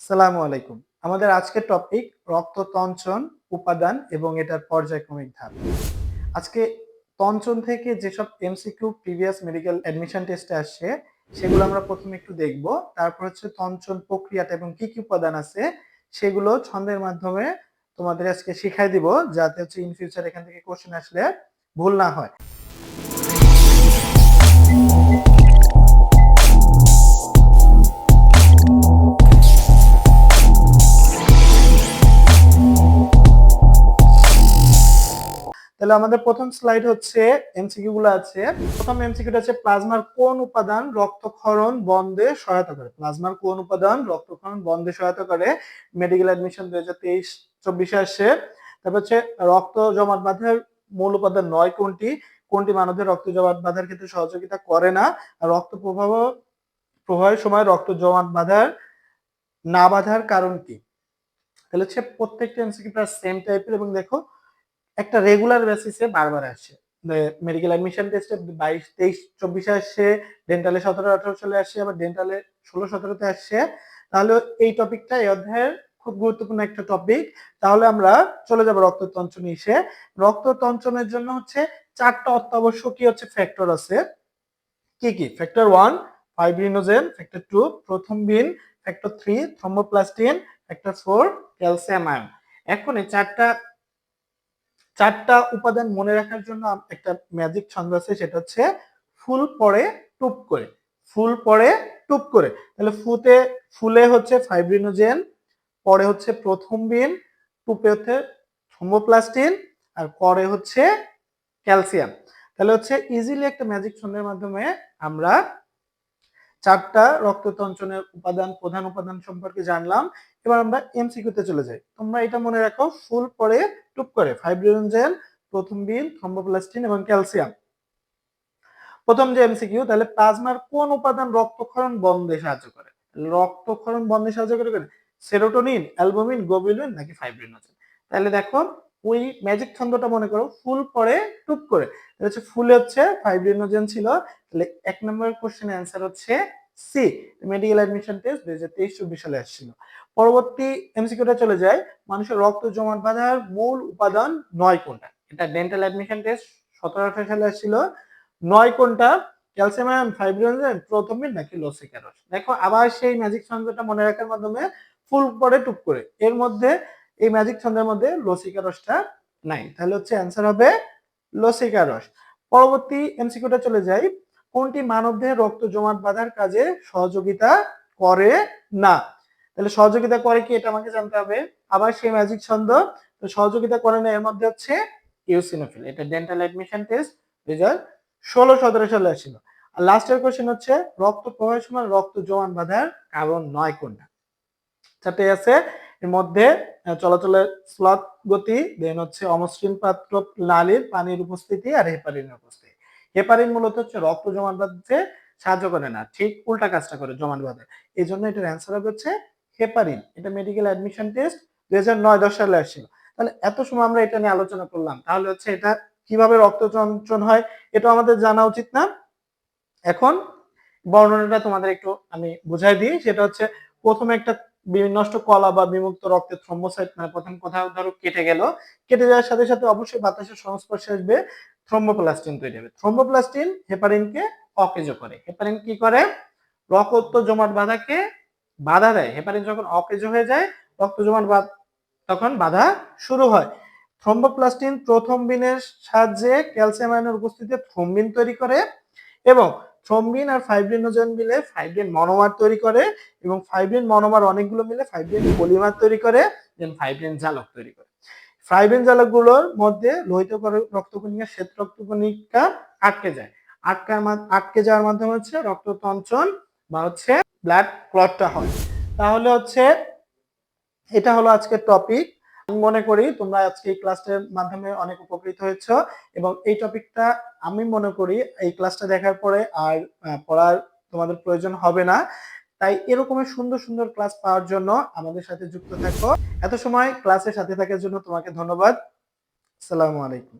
সালামু আলাইকুম। আমাদের আজকের টপিক রক্ততঞ্চন উপাদান এবং এটার পর্যায়ক্রমিক ধাপ। আজকে তঞ্চন থেকে যেসব এমসিকিউ প্রিভিয়াস মেডিকেল অ্যাডমিশন টেস্টে আসছে সেগুলো আমরা প্রথমে একটু দেখব। তারপর হচ্ছে তঞ্চন প্রক্রিয়াটা এবং কি কি উপাদান আছে, সেগুলো ছন্দের মাধ্যমে তোমাদের আজকে শিখাই দিব, যাতে হচ্ছে ইন ফিউচার এখান থেকে কোশ্চেন আসলে ভুল না হয়। তাহলে আমাদের প্রথম স্লাইড হচ্ছে এমসিকিউ গুলো আছে। প্রথম এমসিকিউটা হচ্ছে প্লাজমার কোন উপাদান রক্তক্ষরণ বন্ধে সহায়তা করে? প্লাজমার কোন উপাদান রক্তক্ষরণ বন্ধে সহায়তা করে? মেডিকেল অ্যাডমিশন দুই হাজার তেইশ, চব্বিশে আসে। তারপর হচ্ছে রক্ত জমাট বাঁধার মূল উপাদান নয় কোনটি? কোনটি মানবদের রক্ত জমাট বাঁধার ক্ষেত্রে সহযোগিতা করে না? রক্ত প্রবাহ, প্রবাহের সময় রক্ত জমাট বাঁধার, না বাঁধার কারণ কি? তাহলে হচ্ছে প্রত্যেকটা এমসিকিউ প্রায় সেম টাইপের এবং দেখো একটা রেগুলার বেসিসে বারবার আসে। মেডিকেল অ্যাডমিশন টেস্টে বাইশ, তেইশ, চব্বিশে আসছে ডেন্টালে সতেরো, আঠারো সালে আসছে আবার ডেন্টালে ষোলো, সতেরোতে আসছে তাহলে এই টপিকটা এই অধ্যায়ের খুব গুরুত্বপূর্ণ একটা টপিক তাহলে আমরা চলে যাব রক্ততঞ্চন এসে। রক্ততঞ্চনের জন্য হচ্ছে চারটা অত্যাবশ্যকীয় হচ্ছে ফ্যাক্টর আছে। কি কি? Factor one fibrinogen factor two prothrombin factor three thromboplastin factor four calcium ion এখন এই চারটা চারটা উপাদান মনে রাখার জন্য একটা ম্যাজিক ছন্দ আছে, সেটা হচ্ছে ফুল পরে টুপ করে। ফুল পরে টুপ করে। তাহলে ফুতে, ফুলে হচ্ছে ফাইব্রিনোজেন পরে হচ্ছে প্রথম বিন, টুপে হচ্ছে থ্রোম্বোপ্লাস্টিন আর পরে হচ্ছে ক্যালসিয়াম তাহলে হচ্ছে ইজিলি একটা ম্যাজিক ছন্দের মাধ্যমে আমরা চারটা রক্ততঞ্চনের উপাদান, প্রধান উপাদান সম্পর্কে জানলাম। এবার আমরা এমসিকিউতে চলে যাই। তোমরা এটা মনে রাখো, ফুল পরে টুপ করে ফাইব্রিনোজেন প্রথম বিন থ্রম্বোপ্লাস্টিন এবং ক্যালসিয়াম প্রথম যে এমসিকিউ তাহলে প্লাজমার কোন উপাদান রক্তক্ষরণ বন্ধে সাহায্য করে? রক্তক্ষরণ বন্ধে সাহায্য করে সেরোটোনিন, অ্যালবুমিন গোবিলিন নাকি ফাইব্রিনোজেন তাহলে দেখো ওই ম্যাজিক ছন্দটা মনে করো, ফুল পরে টুপ করে। হচ্ছে ফুলে হচ্ছে ফাইব্রিনোজেন ছিল। তাহলে এক নম্বর কোশ্চেন অ্যান্সার হচ্ছে সি মেডিকেল অ্যাডমিশন টেস্ট দুই হাজার তেইশ চব্বিশ সালে আসছিল। পরবর্তী এমসিকিউটা চলে যায়, মানুষের রক্ত জমাট বাঁধার মূল উপাদান নয় কোনটা এটা ডেন্টাল অ্যাডমিশন টেস্ট সতেরো আঠারো সালে আসছিল। নয় কোনটা ক্যালসিয়াম ফাইব্রিনোজেন প্রথমিন নাকি লসিকারস দেখো আবার সেই ম্যাজিক ছন্দটা মনে রাখার মাধ্যমে ফুল পরে টুপ করে। এর মধ্যে এই ম্যাজিক ছন্দের মধ্যে লসিকা রসটা নাই। তাহলে হচ্ছে অ্যান্সার হবে লসিকা রস। পরবর্তী এমসিকিউটা চলে যাই। কোনটি মানবদেহে রক্ত জমাট বাঁধার কাজে সহযোগিতা করে না? তাহলে সহযোগিতা করে কি? এটা আমাকে জানতে হবে। আবার সেই ম্যাজিক ছন্দ। তো সহযোগিতা করে না, এর মধ্যে হচ্ছে ইউসিনোফিল এটা ডেন্টাল অ্যাডমিশন টেস্ট হাজার ষোলো, সতেরো সালে আসছিল আর লাস্টের কোশ্চেন হচ্ছে, রক্ত প্রবাহের সময় রক্ত জমাট বাঁধার কারণ নয় কোনটা? চারটে আছে। এর মধ্যে চলাচলের স্লথ গতি দেন হচ্ছে অমসৃণ পাত্র লালির পানির উপস্থিতি আর হেপারিনের উপস্থিতি। হেপারিন মূলত হচ্ছে রক্ত জমাট বাঁধতে সাহায্য করে না, ঠিক উল্টা কাজটা করে জমাট বাঁধে। এই জন্য এটার অ্যান্সার হবে হচ্ছে হেপারিন। এটা মেডিকেল অ্যাডমিশন টেস্ট দুই হাজার নয় দশ সালে আসছিল। তাহলে এত সময় আমরা এটা নিয়ে আলোচনা করলাম, তাহলে হচ্ছে এটা কীভাবে রক্ত চঞ্চন হয় এটা আমাদের জানা উচিত না। এখন বর্ণনাটা তোমাদের একটু আমি বুঝাই দিই, সেটা হচ্ছে প্রথমে একটা নষ্ট কলা বা বিমুক্ত রক্তের থ্রম্বোসাইট মানে প্রথম কোথাও ধরো কেটে গেল। কেটে যাওয়ার সাথে সাথে অবশ্যই বাতাসের সংস্পর্শে আসবে থ্রম্বোপ্লাস্টিন তৈরি হবে। থ্রম্বোপ্লাস্টিন হেপারিনকে অকেজো করে। হেপারিন কি করে? রক্ত জমাট বাঁধাকে বাধা দেয়। হেপারিন যখন অকেজো হয়ে যায়, রক্ত জমাট বাঁধ তখন বাধা শুরু হয়। থ্রম্বোপ্লাস্টিন প্রথম বিনের সাহায্যে ক্যালসিয়াম আয়নের উপস্থিতিতে থ্রম্বিন তৈরি করে এবং থ্রম্বিন আর ফাইব্রিনোজেন মিলে ফাইব্রিন মনোমার তৈরি করে এবং ফাইব্রিন মনোমার অনেকগুলো মিলে ফাইব্রিন পলিমার তৈরি করে দেন ফাইব্রিন জালক তৈরি করে। ফাইব্রিন জালকগুলোর মধ্যে লোহিত রক্তকণিকা শ্বেত রক্তকণিকা আটকে যায়। আটকার আটকে যাওয়ার মাধ্যমে হচ্ছে রক্ত রক্ততঞ্চন বা হচ্ছে ব্লাড ক্লটটা হয়। তাহলে হচ্ছে, এটা হলো আজকের টপিক মনে করি তোমরা আজকে এই ক্লাসটার মাধ্যমে অনেক উপকৃত হয়েছ এবং এই টপিকটা আমি মনে করি এই ক্লাসটা দেখার পরে আর পড়ার তোমাদের প্রয়োজন হবে না। তাই এরকমের সুন্দর সুন্দর ক্লাস পাওয়ার জন্য আমাদের সাথে যুক্ত থাকো। এত সময় ক্লাসের সাথে থাকার জন্য তোমাকে ধন্যবাদ। আসসালামু আলাইকুম।